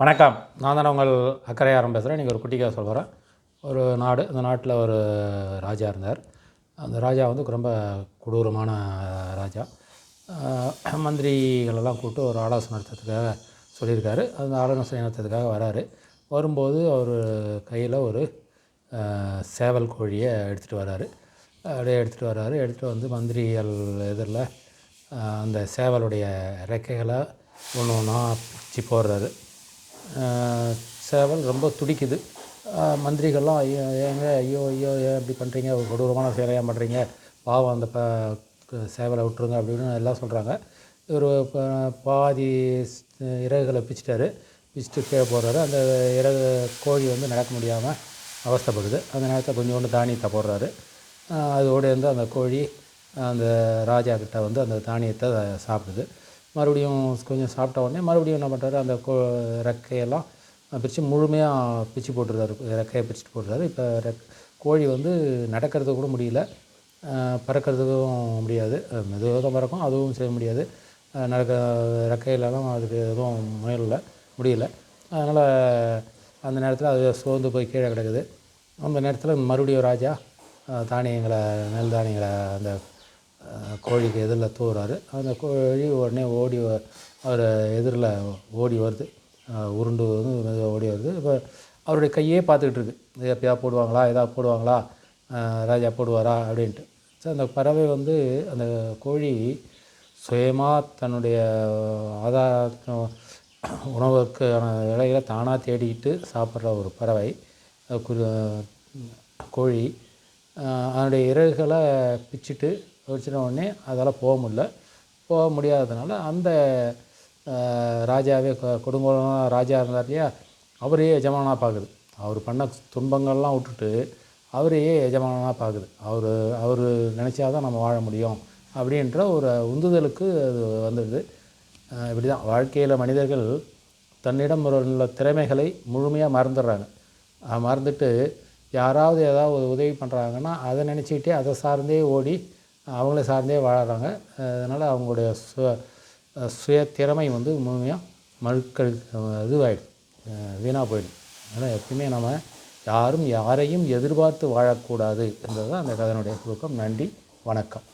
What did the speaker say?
வணக்கம். நான் தானே உங்கள் அக்கறையாரம் பேசுகிறேன் இன்றைக்கி ஒரு குட்டிக்காக சொல்கிறேன் ஒரு நாடு அந்த நாட்டில் ஒரு ராஜா இருந்தார். அந்த ராஜா வந்து ரொம்ப கொடூரமான ராஜா. மந்திரிகளெல்லாம் கூப்பிட்டு ஒரு ஆலோசனை நடத்துறதுக்காக சொல்லியிருக்காரு. அந்த ஆலோசனை நடத்துறதுக்காக வராரு. வரும்போது அவர் கையில் ஒரு சேவல் கோழியை எடுத்துகிட்டு வராரு. அப்படியே எடுத்துகிட்டு வராரு. எடுத்துகிட்டு வந்து மந்திரிகள் எதிரில் அந்த சேவலுடைய ரெக்கைகளை ஒன்று ஒன்றா பிச்சு போடுறாரு. சேவல் ரொம்ப துடிக்குது. மந்திரிகள்லாம் ஐயோ ஏங்க ஐயோ ஐயோ ஏன் இப்படி பண்ணுறீங்க ஒரு கொடூரமான செயலையாக பண்ணுறீங்க பாவம் அந்த ப க- சேவலை விட்டுருங்க அப்படின்னு எல்லாம் சொல்கிறாங்க இவர் பாதி இறகுகளை பிச்சிட்டாரு. பிச்சுட்டு கீழே போடுறாரு அந்த இறகு கோழி வந்து நடக்க முடியாமல் அவஸ்தைப்படுது. அந்த நேரத்தில் கொஞ்சோண்டு தானியத்தை போடுறாரு. அதோடு இருந்து அந்த கோழி அந்த ராஜா கிட்ட வந்து அந்த தானியத்தை சாப்பிடுது. மறுபடியும் கொஞ்சம் சாப்பிட்ட உடனே மறுபடியும் என்ன பண்ணுறாரு அந்த கோ ரெக்கையெல்லாம் பிரித்து முழுமையாக பிச்சு போட்டுருந்தாரு ரெக்கையை பிரிச்சுட்டு போட்டுறாரு. இப்போ ரெக் கோழி வந்து நடக்கிறது கூட முடியல. பறக்கிறதுக்கும் முடியாது. மெதுவாக தான் பறக்கும். அதுவும் செய்ய முடியாது. நடக்க ரெக்கையிலலாம் அதுக்கு எதுவும் முயலில் முடியல. அதனால் அந்த நேரத்தில் அது சோர்ந்து போய் கீழே கிடக்குது. அந்த நேரத்தில் மறுபடியும் ராஜா தானியங்களை நெல் தானியங்களை அந்த கோழிக்கு எதிரில் தூவுறாரு. அந்த கோழி உடனே ஓடி வ- அவர் எதிரில் ஓடி வருது. உருண்டு வந்து மெதுவாக ஓடி வருது. இப்போ அவருடைய கையே பார்த்துக்கிட்டு இருக்கு. எப்பயா போடுவாங்களா? எதாவது போடுவாங்களா? ராஜா போடுவாரா? அப்படின்ட்டு. ஸோ அந்த பறவை வந்து அந்த கோழி சுயமாக தன்னுடைய ஆதார உணவுக்கான இலைகளை தானாக தேடிக்கிட்டு சாப்பிட்ற ஒரு பறவை. கோழி. அதனுடைய இறகுகளை பிச்சுட்டு வச்சின உடனே அதால் போக முடில போக முடியாததுனால அந்த ராஜாவே கொ- ராஜா இருந்தார் இல்லையா அவரையே எஜமானாக பார்க்குது அவர் பண்ண துன்பங்கள்லாம் விட்டுட்டு அவரையே எஜமானாக பார்க்குது அவர் அவர் நினச்சாதான் நம்ம வாழ முடியும் அப்படின்ற ஒரு உந்துதலுக்கு அது வந்துடுது இப்படி தான் வாழ்க்கையில் மனிதர்கள் தன்னிடம் உள்ள திறமைகளை முழுமையாக மறந்துடுறாங்க. மறந்துட்டு யாராவது ஏதாவது உதவி பண்ணுறாங்கன்னா அதை நினச்சிக்கிட்டே அதை சார்ந்தே ஓடி அவங்கள சார்ந்தே வாழறாங்க. அதனால் அவங்களுடைய சு சுய திறமை வந்து முழுமையாக மழுக்கள் இதுவாகிடும் வீணாக போயிடும் அதனால் எப்பயுமே நம்ம யாரும் யாரையும் எதிர்பார்த்து வாழக்கூடாது. என்பது தான் அந்த கதனுடைய சுருக்கம் நன்றி. வணக்கம்.